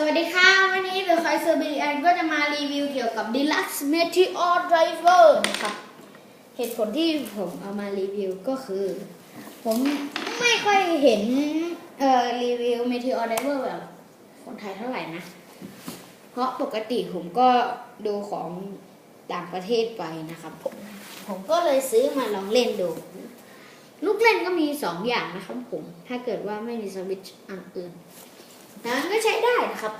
สวัสดีค่ะ วันนี้เดอะคอยเซอร์บิลแอนก็จะมารีวิวเกี่ยวกับ Deluxe Meteor Driver นะครับ เหตุผลที่ผมเอามารีวิวก็คือ ผมไม่ค่อยเห็นเอ่อรีวิว Meteor Driver แบบคนไทยเท่าไหร่นะ เพราะปกติผมก็ดูของต่างประเทศไปนะครับผม ผมก็เลยซื้อมาลองเล่นดู ลูกเล่นก็มีสองอย่างนะครับผม ถ้าเกิดว่าไม่มีสวิตช์อันอื่น นั้นก็ใช้ได้นะครับ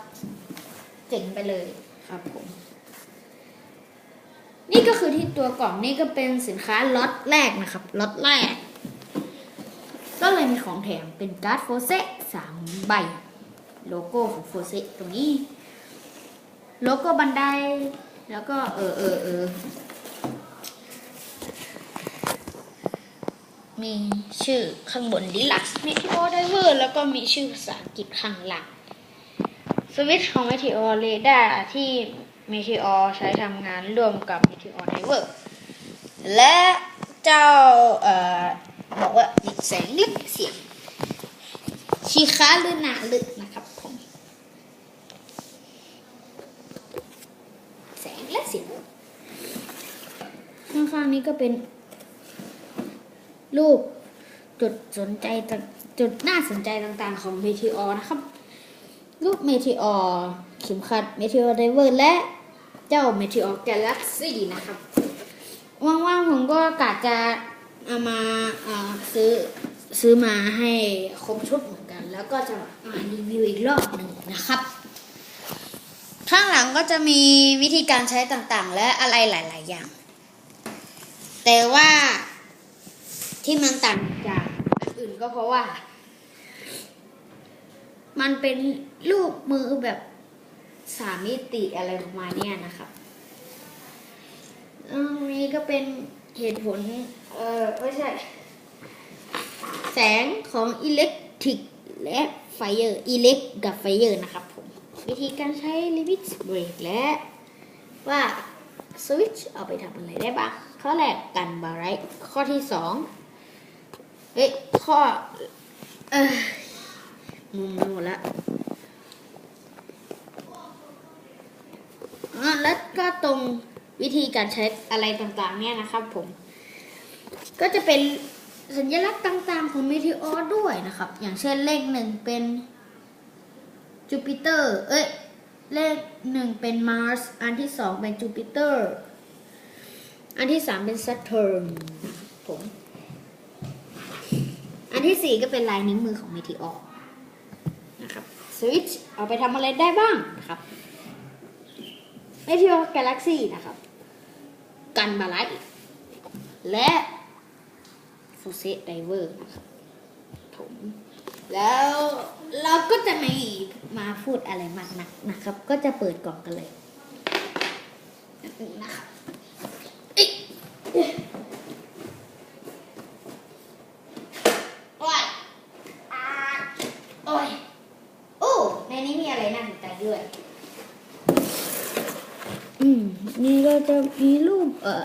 เจ๋งไปเลยครับผม นี่ก็คือที่ตัวกล่องนี่ก็เป็นสินค้าล็อตแรกนะครับล็อตแรก ก็เลยมีของแถมเป็นการ์ดโฟเซสามใบ โลโก้ของโฟเซตรงนี้ โลโก้บันไดแล้วก็เออเออเออมีชื่อข้างบน Deluxe Meteor Diver แล้วก็มีชื่อภาษาอังกฤษข้างหลัง สวิตช์ของ Meteor Radar ที่ Meteor ใช้ทำงานร่วมกับ Meteor Diver และเจ้าเอ่อบอกว่าหยิบแสงลึกเสียงชีค้าหรือหนาลึกนะครับผมแสงและเสียงข้างๆนี้ก็เป็น รูปจุดสนใจจุดน่าสนใจต่างๆของ Meteor นะครับ รูป Meteor เข็มขัด Meteor Diver และเจ้า Meteor Galaxy นะครับว่างๆผมก็กะจะเอามาอ่าซื้อซื้อมาให้ครบชุดเหมือนกัน แล้วก็จะมารีวิวอีกรอบหนึ่งนะครับ ข้างหลังก็จะมีวิธีการใช้ต่างๆ และอะไรหลาย ๆ อย่าง แต่ว่าที่มันต่างจากอันอื่นก็เพราะว่า มันเป็นรูปมือแบบสามมิติอะไรประมาณเนี้ยนะครับอันนี้ก็เป็นเหตุผล เออไม่ใช่ แสงของอิเล็กทริกและไฟเออร์อิเล็กกับไฟเออร์นะครับผม วิธีการใช้ลิมิตเบรกและว่าสวิตช์เอาไปทำอะไรได้บ้าง ข้อแรกกันบาร์ไรข้อที่สองเฮ้ยข้อ เออ มุมหมดละอะแล้วก็ตรงวิธีการใช้อะไรต่างๆ เนี่ยนะครับผม ก็จะเป็นสัญลักษณ์ต่างๆ ของ Meteor ด้วยนะครับ อย่างเช่นเลขหนึ่งเป็นจูปิเตอร์ เอ้ย เลขหนึ่งเป็น Mars อันที่สองเป็นจูปิเตอร์ อันที่สามเป็น Saturn ผม อันที่สี่ก็เป็นลายนิ้วมือของ Meteor นะครับ สวิตช์เอาไปทำอะไรได้บ้างนะครับ Meteor Galaxy นะครับ กันบาไลท์และโฟเซตไดเวอร์นะครับผมแล้วเราก็จะไม่มาพูดอะไรมากนักนะครับ ก็จะเปิดกล่องกันเลยนะครับเอ้ยโอ้ยอ่าโอ้ยโอ้ ในนี้มีอะไรน่าสนใจด้วย อืม นี่ก็จะมีรูปเอ่อ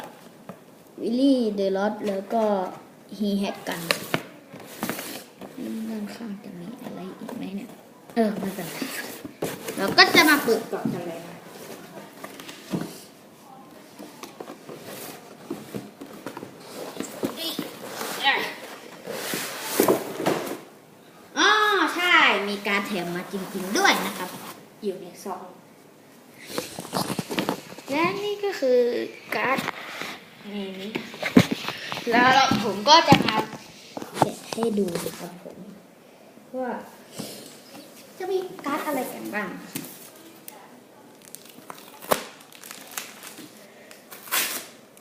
วิลลี่เดลอตแล้วก็ฮีแฮกกันด้านข้างจะมีอะไรอีกไหมเนี่ย เออไม่เป็นไรเราก็จะมาเปิดกล่องกันเลยนะอ๋อใช่ มีการแถมมา จริง ๆ ด้วยนะครับ อยู่ในซอง และนี่ก็คือการ์ดนี่นี่แล้วผมก็จะมาแกะให้ดูนะครับผมว่าจะมีการ์ดอะไรกันบ้าง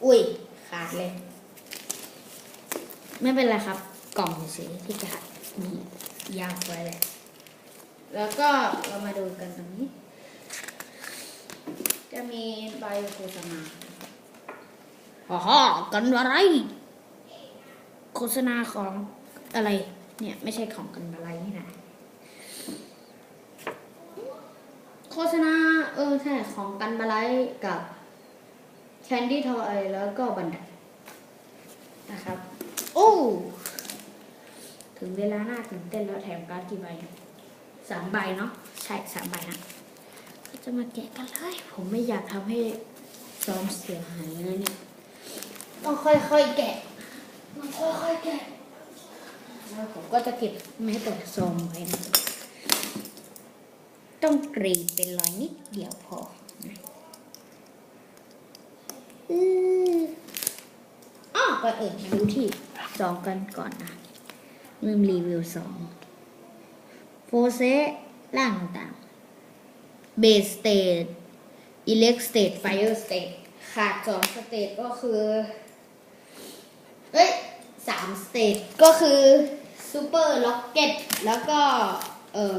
อุ้ยขาดเลย ไม่เป็นไรครับ กล่องเฉยๆที่ขาดมียาวไว้เลย แล้วก็เรามาดูกันตรงนี้ จะมีใบโฆษณาอ๋อกันอะไร โฆษณาของอะไร เนี่ยไม่ใช่ของกันอะไรนี่นะโฆษณาเออใช่ของกันบาไลกับแคนดี้ทอยแล้วก็บันไดนะครับ โอ้ ถึงเวลาหน้าตื่นเต้นแล้วแถมการ์ดกี่ใบ สามใบเนาะใช่สามใบนะก็จะมาแกะกันเลยผมไม่อยากทำให้ซองเสียหายนะเนี่ยต้องค่อยๆแกะต้องค่อยๆแกะแล้วผมก็จะเก็บแม้แต่ซองไว้นะต้องกรีดเป็นรอยนิดเดียวพอนะอืออ้อก่อนอื่นมาดูที่ซองกันก่อนนะลืมรีวิวซอง โฟเซล่างต่างเบสสเตทอิเล็กสเตทไฟเออร์สเตทขาดสองสเตทก็คือเอ้ยสามสเตทก็คือซูเปอร์ล็อกเก็ตแล้วก็ เอ่อ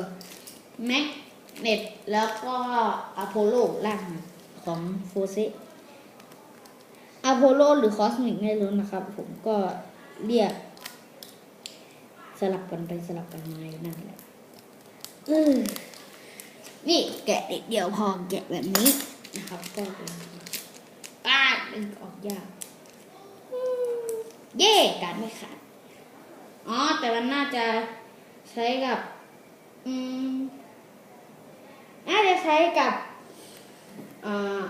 แมกเนตแล้วก็อโพโลล่างของโฟเซอโพโลหรือคอสมิกไม่รู้นะครับ ผมก็เรียก สลับกันไปสลับกันมาอยู่นั่นแหละ นี่แกะนิดเดียวพอแกะแบบนี้นะครับก็เป็นป้าดเป็นออกยากเย่การไม่ขาดอ๋อ แต่มันน่าจะใช้กับ อืม น่าจะใช้กับอ่อ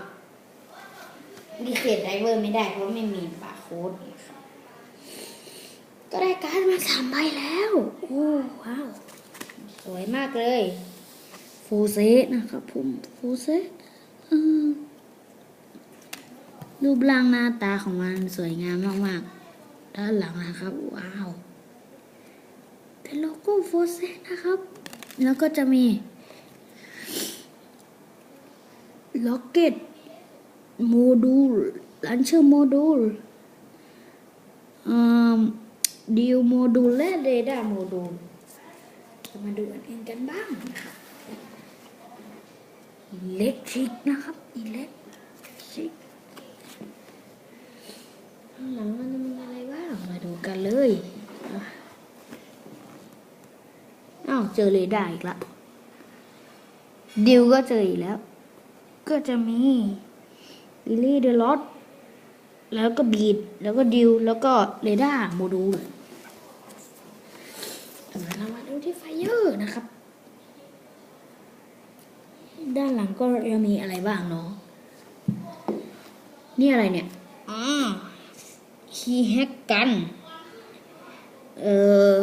ดีเคทไดเวอร์ไม่ได้เพราะไม่มีบาร์โค้ดนะครับก็ได้การดมาสามใบแล้ว โอ้ว้า มากเลย ฟูเซตนะครับผมฟูเซตรูปร่างหน้าตาของมันสวยงามมากๆ ด้านหลังนะครับ ว้าว เป็นโลโก้ฟูเซตนะครับ แล้วก็จะมีล็อกเก็ตโมดูลลันเชอร์โมดูลดิวโมดูลและเรดาร์โมดูล จะมาดูอันอื่นกันบ้างนะครับอิเล็กทริกนะครับอิเล็กทริกหลังมันมีอะไรบ้างมาดูกันเลยอ้าวเจอเรดาร์อีกละดิวก็เจออีกแล้ว ก็จะมีลิลี่เดลอตแล้วก็บีดแล้วก็ดิวแล้วก็เรดาร์โมดูล ทีไฟเยอร์นะครับ ด้านหลังก็ยังมีอะไรบ้างเนาะนี่อะไรเนี่ยอ่าคีย์แฮกกัน เออ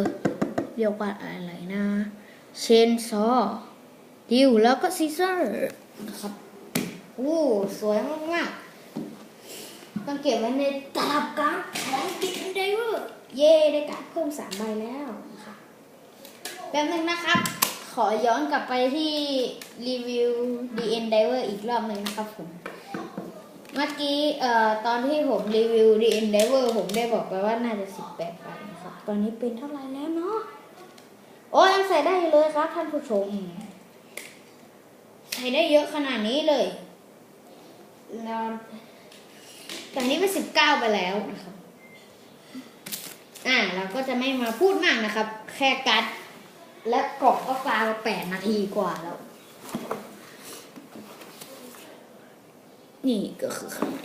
เรียกว่าอะไรนะเชนซอดิวแล้วก็ซีเซอร์นะครับโอ้สวยมากๆต้องเก็บไว้ในตลับการ์ดของกินไดเวอร์เย่ได้การ์ดเพิ่มสามใบแล้วนะคะ แป๊บนึงนะครับ ขอย้อนกลับไปที่รีวิว DN Diver อีกรอบหนึ่งนะครับผม เมื่อกี้เอ่อตอนที่ผมรีวิว DN Diver ผมได้บอกไปว่าน่าจะ 18ใบนะครับ ตอนนี้เป็นเท่าไหร่แล้วเนาะ โอ้ยังใส่ได้เลยครับท่านผู้ชม ใส่ได้เยอะขนาดนี้เลยแล้วตอนนี้เป็น19ไปแล้วนะครับ อ่าเราก็จะไม่มาพูดมากนะครับ แค่กัด และกรองก็ฟาไปแปดนาทีกว่าแล้ว นี่ก็คือข้างใน